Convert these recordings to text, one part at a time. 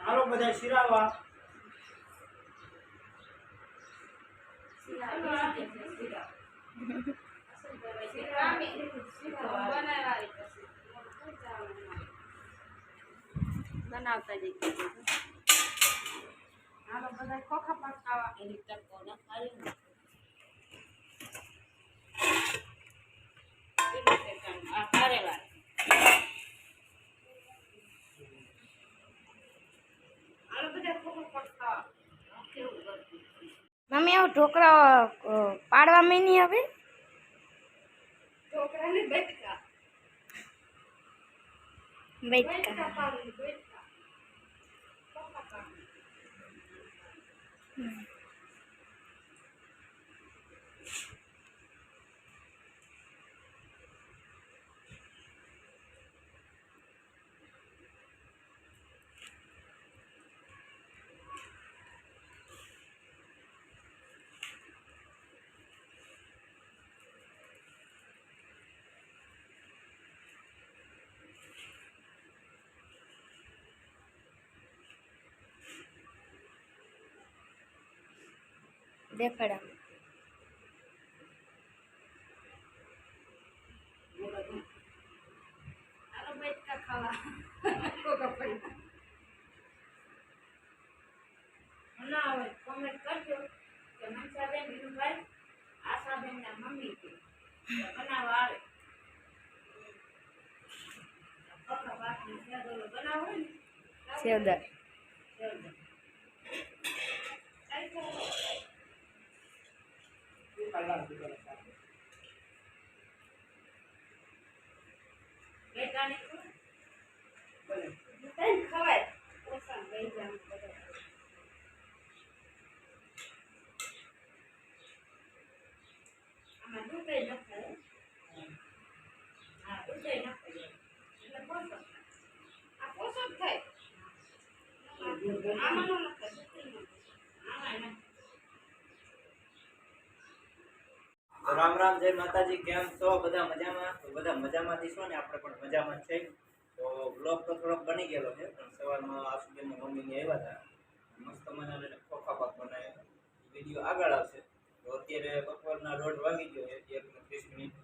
હાલો બધા શિરાવા. બનાવતા જઈ હાલો બધા ખોખા પાક ખાવા. એની ન ખાલી? આ કારેલા. મમ્મી આવું ઢોકળા અ, પાડવા મેની હવે? છોકરાને બેઠકા બેટા Mm-hmm. દેખાડા. કોમેન્ટ કરજો કે મનસાબેન વિનુભાઈ આશાબેનના મમ્મી છે. બનાવો બનાવવા આવે. સેવદર. ખવાય ઓછા લઈ જાવ બધા આમાં દૂધેય નખાય. હા, દૂધેય નખાય. એટલે પોષક થાય. આ પોષક થાય આમાં આમાં ન નખાય દૂધથી ન નખાય. આમાં નખાય. તો રામ રામ જય માતાજી કેમ છો? બધા મજામાં? તો બધા મજામાં દીશો ને? આપણે પણ મજામાં છે. તો બ્લોગ તો થોડોક બની ગયેલો છે પણ સવારમાં આસુબેનની મમ્મીને આવ્યા હતા. મસ્ત મજાનો એને ખોખા પાક બનાવ્યા. વીડિયો આગળ આવશે. તો અત્યારે બપોરના દોઢ વાગી ગયો છે એક ને ત્રીસ મિનિટ.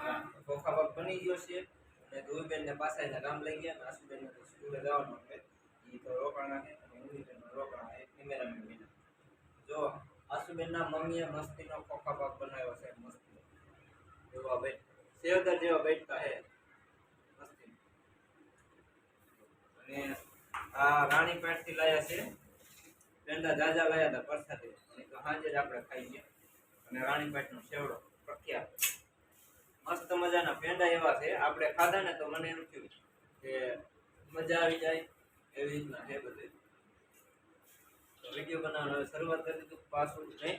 હા, ખોખા પાક બની ગયો છે. અને ધ્રુવીબેન ને પાસે એના ગામ લઈ ગયા. અને આસુબેન તો સ્કૂલે જવાનું છે. એ તો રોકાણ નાખે અને ઉર્વીબેન રોકાણ કેમેરામેન જો આસુબેનના મમ્મીએ મસ્તીનો ખોખા ભાગ બનાવ્યો છે, મસ્તી. એવા બેટ સેવદર જેવા બેઠતા હે, મસ્તી. અને આ રાણી પેટથી લાયા છે, પેંડા જાજા લાયા હતા પરસાદી. અને તો સાંજે જ આપણે ખાઈ ગયા. અને રાણી પેટનો સેવડો પ્રખ્યાત. મસ્ત મજાના પેંડા એવા છે. આપણે ખાધા ને તો મને એમ થયું કે મજા આવી જાય એવી રીતના છે બધે. વીડિયો બનાવવાનો હવે શરૂઆત કરી દીધું પાસવર્ડ નહીં.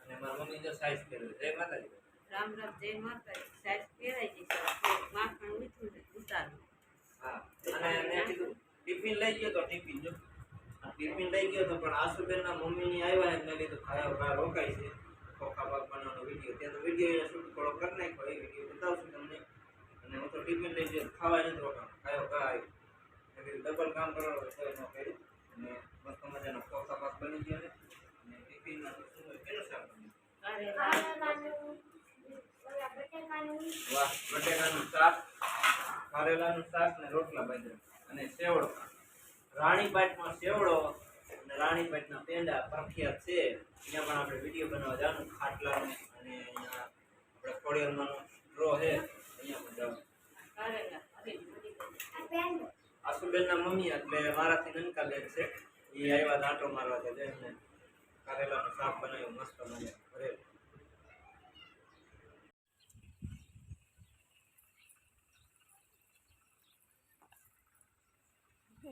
અને મારા મમ્મી જો સાઈઝ કર્યો. જય માતાજી. રામ રામ જય માતાજી. સાઈઝ પહેરાઈ જશે માખણ મીઠું ઉતારવું હા. અને મેં કીધું ટિફિન લઈ ગયો તો ટિફિન જો. ટિફિન લઈ ગયો તો પણ આસુબેનના મમ્મીની આવ્યા એટલે કીધું ખાયો બહાર રોકાય છે. ખોખા ભાગ બનાવવાનો વીડિયો. ત્યાં તો વીડિયો શૂટ થોડો કરી નાખ્યો એ વીડિયો બતાવશું તમને. અને હું તો ટિફિન લઈ ગયો ખાવા નથી રોકાણ. ખાયો આવ્યો ડબલ કામ કરવાનું એનો કર્યું અને મસ્ત મજાનો ખોખા પાક બની ગયો છે અને ટિફિનમાં તો શું હોય કેનું શાક બન્યું કારેલા વાહ બટેકાનું શાક કારેલાનું શાક ને રોટલા બાજરા અને સેવડો રાણીપાટમાં સેવડો અને રાણીપાટના પેંડા પ્રખ્યાત છે. અહીંયા પણ આપણે વીડિયો બનાવવા જવાનું. ખાટલા અને અહીંયા આપણે ખોડિયારમાંનો ડ્રો છે. અહીંયા પણ જવાનું. આસુબેનના મમ્મી એટલે મારાથી નનકા બેન છે. એ આવ્યા દાંટો મારવા છે. એમને કારેલાનું શાક બનાવ્યું, મસ્ત મને ભરેલું.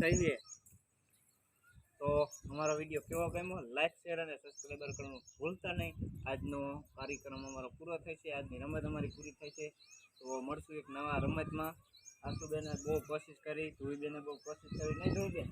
થઈ चाहिए તો અમારો વીડિયો કેવો ગમ્યો? લાઈક શેર અને સબસ્ક્રાઈબર કરવાનું ભૂલતા નહીં. આજનો કાર્યક્રમ અમારો પૂરો થાય છે. આજની રમત અમારી પૂરી થઈ છે. તો મળશું એક નવા રમતમાં. આશુબેને બહુ કોશિશ કરી ધુઈબેને બહુ કોશિશ કરી. નહીં ધુઈબેન